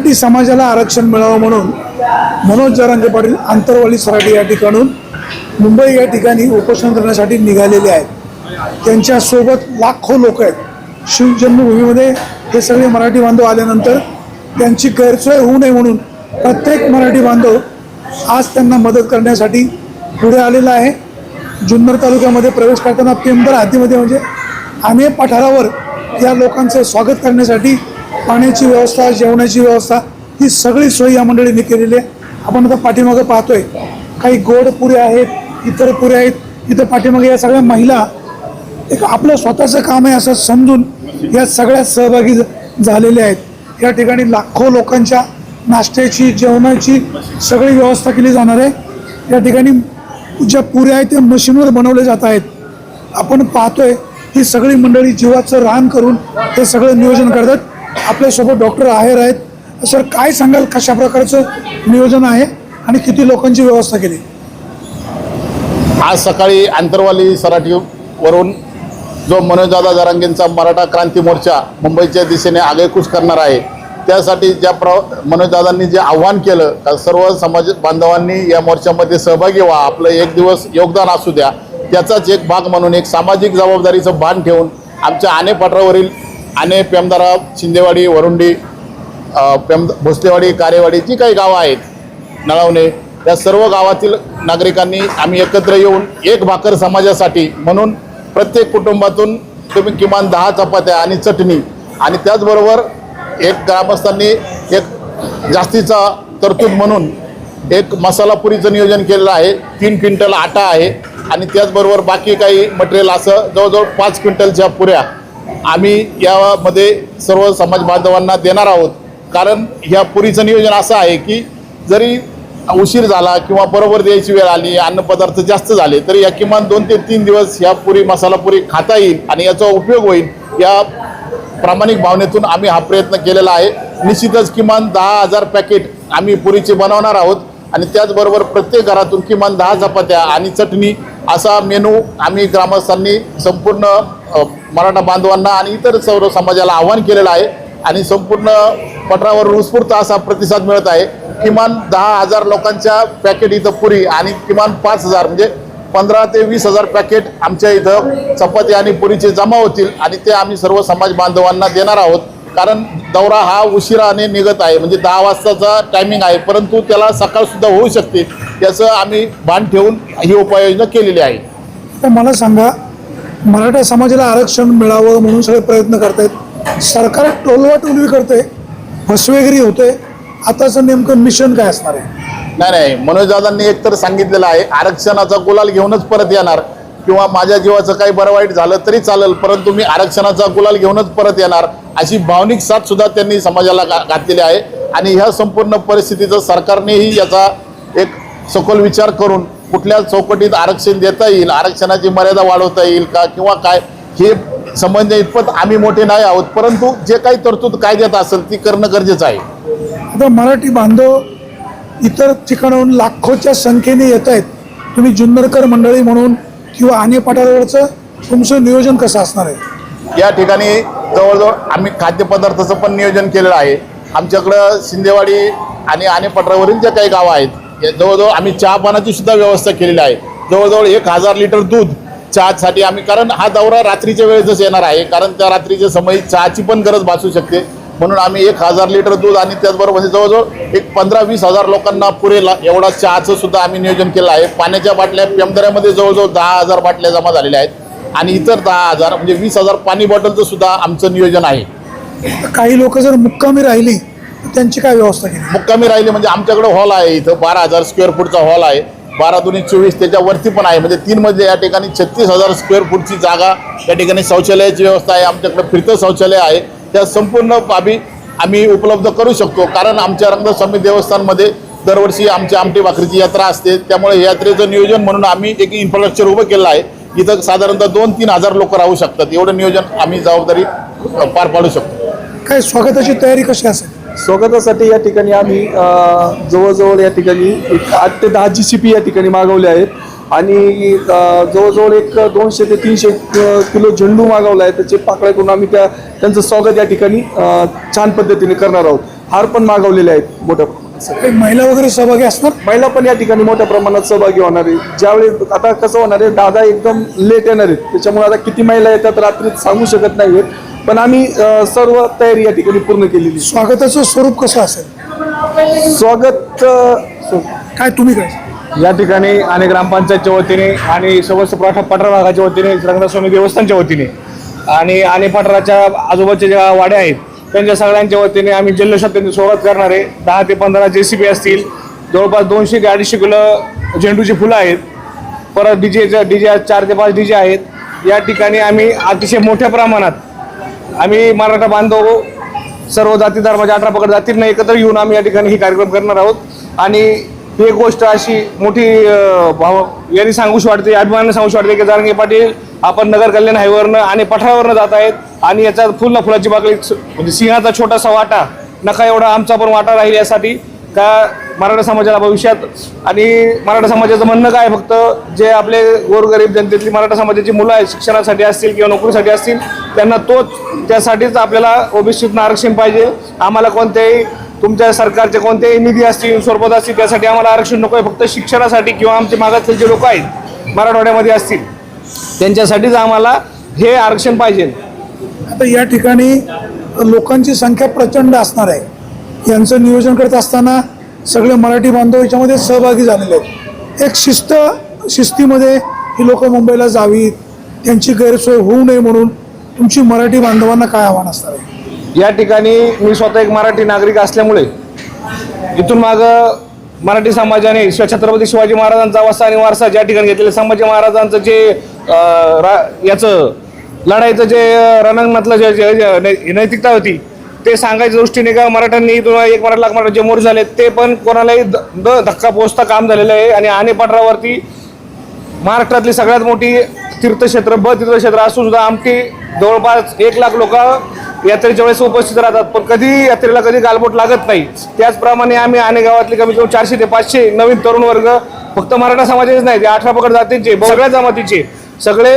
मराठी समाजाला आरक्षण मिळावं म्हणून मनोज जरांगे पाटील आंतरवाली सराटी या ठिकाणून मुंबई या ठिकाणी उपोषण करण्यासाठी निघालेले आहेत. त्यांच्यासोबत लाखो लोक आहेत. शिवजन्मभूमीमध्ये हे सगळे मराठी बांधव आल्यानंतर त्यांची गैरसोय होऊ नये म्हणून प्रत्येक मराठी बांधव आज त्यांना मदत करण्यासाठी पुढे आलेला आहे. जुन्नर तालुक्यामध्ये प्रवेश करताना पेंबर हातीमध्ये म्हणजे आमे पठारावर या लोकांचं स्वागत करण्यासाठी पाण्याची व्यवस्था जेवणाची व्यवस्था ही सगळी सोय या मंडळींनी केलेली आहे. आपण आता पाठीमागं पाहतोय काही गोड पुरे आहेत इतर पुरे आहेत. इथं पाठीमागे या सगळ्या महिला एक आपलं स्वतःचं काम आहे असं समजून या सगळ्यात सहभागी झालेल्या आहेत. या ठिकाणी लाखो लोकांच्या नाश्त्याची जेवणाची सगळी व्यवस्था केली जाणार आहे. या ठिकाणी ज्या पुऱ्या आहेत त्या मशीनवर बनवले जात आहेत. आपण पाहतोय ही सगळी मंडळी जीवाचं रान करून हे सगळं नियोजन करतात. आपल्यासोबत डॉक्टर आहेर आहेत. सर काय सांगाल कशा प्रकारचं नियोजन आहे आणि किती लोकांची व्यवस्था केली? आज सकाळी आंतरवाली सराटीवरून जो मनोजदादा जरांगेंचा मराठा क्रांती मोर्चा मुंबईच्या दिशेने आगेकूच करणार आहे त्यासाठी ज्या प्र मनोजदादांनी जे आव्हान केलं का सर्व समाज बांधवांनी या मोर्चामध्ये सहभागी व्हा आपलं एक दिवस योगदान असू द्या त्याचाच एक भाग म्हणून एक सामाजिक जबाबदारीचं भान ठेवून आमच्या आणे आणे पेमदारा शिंदेवाडी वरुंडी पेम भोसलेवाडी कारेवाडी जी काही गावं आहेत नळवणे या सर्व गावातील नागरिकांनी आम्ही एकत्र येऊन एक भाकर समाजासाठी म्हणून प्रत्येक कुटुंबातून तुम्ही किमान दहा चपात्या आणि चटणी आणि त्याचबरोबर एक ग्रामस्थांनी एक जास्तीचा तरतूद म्हणून एक मसालापुरीचं नियोजन केलेलं आहे. तीन क्विंटल आटा आहे आणि त्याचबरोबर बाकी काही मटेरियल असं जवळजवळ पाच क्विंटलच्या पुऱ्या आम्ही यामध्ये सर्व समाज बांधवांना देणार आहोत. कारण ह्या पुरीचं नियोजन असं आहे की जरी उशीर झाला किंवा बरोबर द्यायची वेळ आली अन्नपदार्थ जास्त झाले तरी या किमान दोन ते तीन दिवस ह्या पुरी मसाला पुरी खाता येईल आणि याचा उपयोग होईल. या प्रामाणिक भावनेतून आम्ही हा प्रयत्न केलेला आहे. निश्चितच किमान दहा हजार पॅकेट आम्ही पुरीचे बनवणार आहोत आणि त्याचबरोबर प्रत्येक घरातून किमान दहा चपात्या आणि चटणी असा मेनू आम्ही ग्रामस्थांनी संपूर्ण मराठा बांधवांना आणि इतर सर्व समाजाला आव्हान केलेलं आहे आणि संपूर्ण पठारावर उत्स्फूर्त असा प्रतिसाद मिळत आहे. किमान दहा हजार लोकांच्या पॅकेट इथं पुरी आणि किमान पाच हजार म्हणजे पंधरा ते वीस हजार पॅकेट आमच्या इथं चपाती आणि पुरीचे जमा होतील आणि ते आम्ही सर्व समाज बांधवांना देणार आहोत. कारण दौरा हा उशिराने निघत आहे म्हणजे दहा वाजताचा टायमिंग आहे परंतु त्याला सकाळसुद्धा होऊ शकते याचं आम्ही भान ठेवून ही उपाययोजना केलेली आहे. तर मला सांगा मराठा समाजाला आरक्षण मिळावं म्हणून सगळे प्रयत्न करतायत. सरकार टोलवा टोलवी करते फसवेगिरी होते आताचं नेमकं मिशन काय असणार आहे? नाही नाही मनोजदादांनी एकतर सांगितलेलं आहे आरक्षणाचा गुलाल घेऊनच परत येणार किंवा माझ्या जीवाचं काही बरं वाईट झालं तरी चालेल परंतु मी आरक्षणाचा गुलाल घेऊनच परत येणार अशी भावनिक साथ सुद्धा त्यांनी समाजाला घातलेली आहे. आणि ह्या संपूर्ण परिस्थितीचं सरकारनेही याचा एक सखोल विचार करून कुठल्या चौकटीत आरक्षण देता येईल आरक्षणाची मर्यादा वाढवता येईल का किंवा काय हे संबंध इतपत आम्ही मोठे नाही आहोत परंतु जे काही तरतूद कायद्यात असेल ती करणं गरजेचं आहे. आता मराठी बांधव इतर ठिकाणाहून लाखोच्या संख्येने येत आहेत. तुम्ही जुन्नरकर मंडळी म्हणून किंवा आने पठारावरचं तुमचं नियोजन कसं असणार आहे? या ठिकाणी जवळजवळ आम्ही खाद्यपदार्थाचं पण नियोजन केलेलं आहे. आमच्याकडं शिंदेवाडी आणि आनेपटरावरील ज्या काही गावं आहेत या जवळजवळ आम्ही चहा पाण्याची सुद्धा व्यवस्था केलेली आहे. जवळजवळ एक हजार लिटर दूध चहासाठी आम्ही कारण हा दौरा रात्रीच्या वेळेतच येणार आहे कारण त्या रात्रीच्या समयी चहाची पण गरज भासू शकते. म्हणून आम्ही एक हजार लिटर दूध आणि त्याचबरोबर म्हणजे जवळजवळ एक पंधरा वीस हजार लोकांना पुरेला एवढा चहाचं सुद्धा आम्ही नियोजन केलं आहे. पाण्याच्या बाटल्या पेमदऱ्यामध्ये जवळजवळ दहा हजार बाटल्या जमा झालेल्या आहेत. आणि इतर दहा हजार म्हणजे वीस हजार पाणी बॉटलचं सुद्धा आमचं नियोजन आहे. तर काही लोक जर मुक्कामी राहिली त्यांची काय व्यवस्था केली? मुक्कामी राहिले म्हणजे आमच्याकडे हॉल आहे इथं बारा हजार स्क्वेअर फूटचा हॉल आहे. बारा दोन्ही चोवीस त्याच्यावरती पण आहे. म्हणजे तीन मधले या ठिकाणी छत्तीस हजार स्क्वेअर फूटची जागा या ठिकाणी शौचालयाची व्यवस्था आहे. आमच्याकडे फिरतं शौचालय आहे. त्या संपूर्ण बाबी आम्ही उपलब्ध करू शकतो. कारण आमच्या रंगस्वामी देवस्थानमध्ये दरवर्षी आमच्या आमटी भाकरीची यात्रा असते. त्यामुळे यात्रेचं नियोजन म्हणून आम्ही एक इन्फ्रास्ट्रक्चर उभं केलं आहे. इथं साधारणतः दोन तीन हजार लोक राहू शकतात. एवढं नियोजन आम्ही जबाबदारी पार पाडू शकतो. काय स्वागताची तयारी कशी असेल? स्वागतासाठी या ठिकाणी आम्ही जवळजवळ या ठिकाणी एक आठ ते दहा जी सी पी या ठिकाणी मागवले आहेत. आणि जवळजवळ एक दोनशे ते तीनशे किलो झेंडू मागवला आहे. त्याचे पाकळ्या करून आम्ही त्या त्यांचं स्वागत या ठिकाणी छान पद्धतीने करणार आहोत. हार पण मागवलेले आहेत मोठ्या प्रमाणात. काही महिला वगैरे सहभागी असणार? महिला पण या ठिकाणी मोठ्या प्रमाणात सहभागी होणार आहे ज्यावेळी आता कसं होणार आहे दादा एकदम लेट येणार आहेत. त्याच्यामुळे आता किती महिला येतात रात्रीत सांगू शकत नाहीयेत. पण आम्ही सर्व तयारी या ठिकाणी पूर्ण केलेली. स्वागताचं स्वरूप कसं असेल? स्वागत काय तुम्ही काय? या ठिकाणी आणि ग्रामपंचायतच्या वतीने आणि समस्त पठार पठार भागाच्या वतीने रंगनाथस्वामी देवस्थानच्या वतीने आणि आणि पठाराच्या आजूबाजूच्या ज्या वाड्या आहेत त्यांच्या सगळ्यांच्या वतीने आम्ही जल्लोषात त्यांचं स्वागत करणार आहे. दहा ते पंधरा जे सी बी असतील जवळपास दोनशे ते अडीचशे किलो झेंडूची फुलं आहेत. परत डी जे चार ते पाच डी जे आहेत. या ठिकाणी आम्ही अतिशय मोठ्या प्रमाणात आम्ही मराठा बांधव सर्व जाती धर्माच्या अठरा पकड जातींना एकत्र येऊन आम्ही या ठिकाणी ही कार्यक्रम करणार आहोत. आणि ही एक गोष्ट अशी मोठी भाव यांनी सांगूशी वाटते अभिमानाने सांगूशी वाटते की जारंगे पाटील आपण नगर कल्याण हायवेवरनं आणि पठारावरनं जात आहेत आणि याचा फुल फुलाची बागली म्हणजे सिंहाचा छोटासा वाटा नका एवढा आमचा पण वाटा राहील यासाठी. का मराठा समाजाला भविष्यात आणि मराठा समाजाचं म्हणणं काय फक्त जे आपले गोरगरीब जनतेतली मराठा समाजाची मुलं आहेत शिक्षणासाठी असतील किंवा नोकरीसाठी असतील त्यांना तोच त्यासाठीच आपल्याला ओबीसीतनं आरक्षण पाहिजे. आम्हाला कोणत्याही तुमच्या सरकारचे कोणतेही निधी असतील स्वरूपात असतील त्यासाठी आम्हाला आरक्षण नको आहे. फक्त शिक्षणासाठी किंवा आमचे मागातले जे लोक आहेत मराठवाड्यामध्ये असतील त्यांच्यासाठीच आम्हाला हे आरक्षण पाहिजे. आता या ठिकाणी लोकांची संख्या प्रचंड असणार आहे. यांचं नियोजन करत असताना सगळे मराठी बांधव याच्यामध्ये सहभागी झालेले आहेत. एक शिस्त शिस्तीमध्ये ही लोक मुंबईला जावीत त्यांची गैरसोय होऊ नये म्हणून तुमची मराठी बांधवांना काय आव्हान असणार आहे? या ठिकाणी मी स्वतः एक मराठी नागरिक असल्यामुळे इथून माग मराठी समाजाने शिव छत्रपती शिवाजी महाराजांचा वसा आणि वारसा ज्या ठिकाणी घेतलेला संभाजी महाराजांचं जे रा- याचं लढाईचं जे रणांगणातलं जे नै- नैतिकता होती ते सांगायच्या दृष्टीने का मराठ्यांनी इथून एक मराठा लाख मराठा जे मोर झाले ते पण कोणालाही द द- धक्का पोचता काम झालेलं आहे. आणि आणे पठारावरती महाराष्ट्रातली सगळ्यात मोठी तीर्थक्षेत्र ब तीर्थक्षेत्र असून सुद्धा आमची जवळपास एक लाख लोक यात्रेच्या वेळेस उपस्थित राहतात. पण कधी यात्रेला कधी गालबोट लागत नाही. त्याचप्रमाणे आम्ही आणि गावातले कमीत कमी चारशे ते पाचशे नवीन तरुण वर्ग फक्त मराठा समाजाचेच नाही ते अठरा पकड जातींचे सगळ्या जमातीचे. सगळे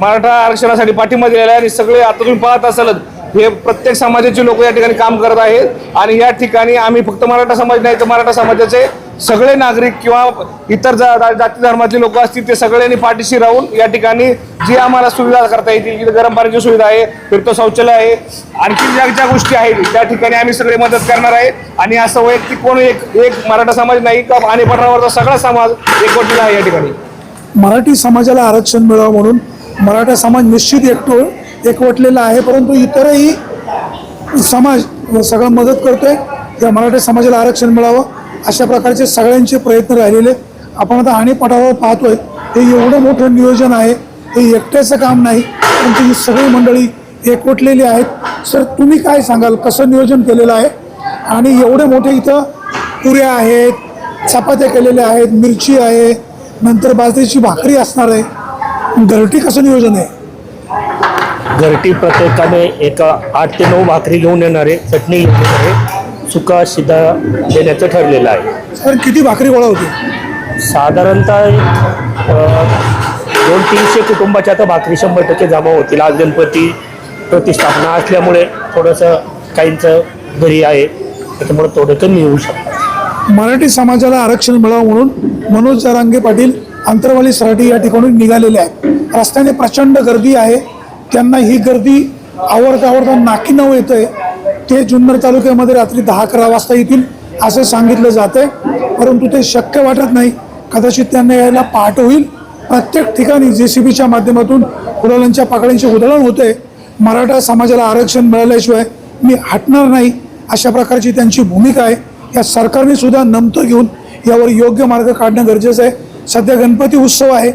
मराठा आरक्षणासाठी पाठिंबा दिलेला आहे आणि सगळे आता तुम्ही पाहत असालच. हे प्रत्येक समाजाचे लोक या ठिकाणी काम करत आहेत. आणि या ठिकाणी आम्ही फक्त मराठा समाज नाही तर मराठा समाजाचे सगळे नागरिक किंवा इतर जा- जा- जाती धर्मातले लोक असतील ते सगळ्यांनी पाठीशी राहून या ठिकाणी जी आम्हाला सुविधा करता येतील इथे गरम पाण्याची सुविधा आहे फिरतो शौचालय आहे आणखी ज्या ज्या गोष्टी आहेत त्या ठिकाणी आम्ही सगळे मदत करणार आहे. आणि असं वैयक्तिक कोण एक एक मराठा समाज नाही का आणि पठारावरचा सगळा समाज एकवटीला आहे या ठिकाणी. मराठी समाजाला आरक्षण मिळावं म्हणून मराठा समाज निश्चित एकटो एकवटलेला आहे परंतु इतरही समाज सगळं मदत करतोय. या मराठा समाजाला आरक्षण मिळावं अशा प्रकारचे सगळ्यांचे प्रयत्न राहिलेले. आपण आता आणि पठारावर पाहतोय. हे एवढं मोठं नियोजन आहे हे एकट्याचं काम नाही परंतु ही सगळी मंडळी एकवटलेली आहेत. सर तुम्ही काय सांगाल? कसं नियोजन केलेलं आहे? आणि एवढे मोठे इथं पुऱ्या आहेत चपात्या केलेल्या आहेत मिरची आहे नंतर बाजरीची भाकरी असणार आहे. घरटी कसं नियोजन आहे? घरटी प्रत्येकाने एका आठ ते नऊ भाकरी घेऊन येणारे चटणी घेऊन येणारे सुका शिदा देण्याचं ठरलेलं आहे. सर किती भाकरी गोळा होती? साधारणतः दोन तीनशे कुटुंबाच्या आता भाकरी शंभर टक्के जमा होतील. आज गणपती प्रतिष्ठापना असल्यामुळे थोडंसं काहींचं घरी आहे त्याच्यामुळे थोडं कमी येऊ शकतं. मराठी समाजाला आरक्षण मिळावं म्हणून मनोज जरांगे पाटील आंतरवाली सराटी या ठिकाणून निघालेले आहेत. रस्त्याने प्रचंड गर्दी आहे. त्यांना ही गर्दी आवडता आवडता नाकीनऊ येतं आहे ते जुन्नर तालुक्यामध्ये रात्री दहा अकरा वाजता येतील असं सांगितलं जातंय. परंतु ते शक्य वाटत नाही. कदाचित त्यांना यायला पहाट होईल. प्रत्येक ठिकाणी जे सी बीच्या माध्यमातून कुडालांच्या पाकळ्यांचे उधळण होते मराठा समाजाला आरक्षण मिळाल्याशिवाय मी हटणार नाही अशा प्रकारची त्यांची भूमिका आहे. या सरकारने सुद्धा नमतं घेऊन यावर योग्य मार्ग काढणं गरजेचं आहे. सध्या गणपती उत्सव आहे.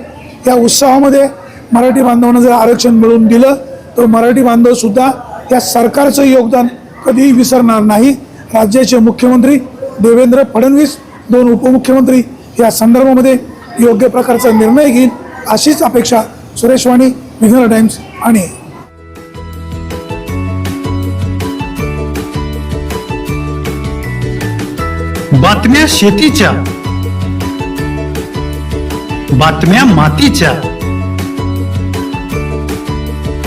या उत्सवामध्ये मराठी बांधवांना जर आरक्षण मिळवून दिलं तर मराठी बांधव सुद्धा या सरकारचं योगदान कधीही विसरणार नाही. राज्याचे मुख्यमंत्री देवेंद्र फडणवीस दोन उपमुख्यमंत्री या संदर्भामध्ये योग्य प्रकारचा निर्णय घेईल अशीच अपेक्षा सुरेश वाणी विघ्न टाइम्स आणि बातम्या शेतीच्या बातम्या मातीच्या.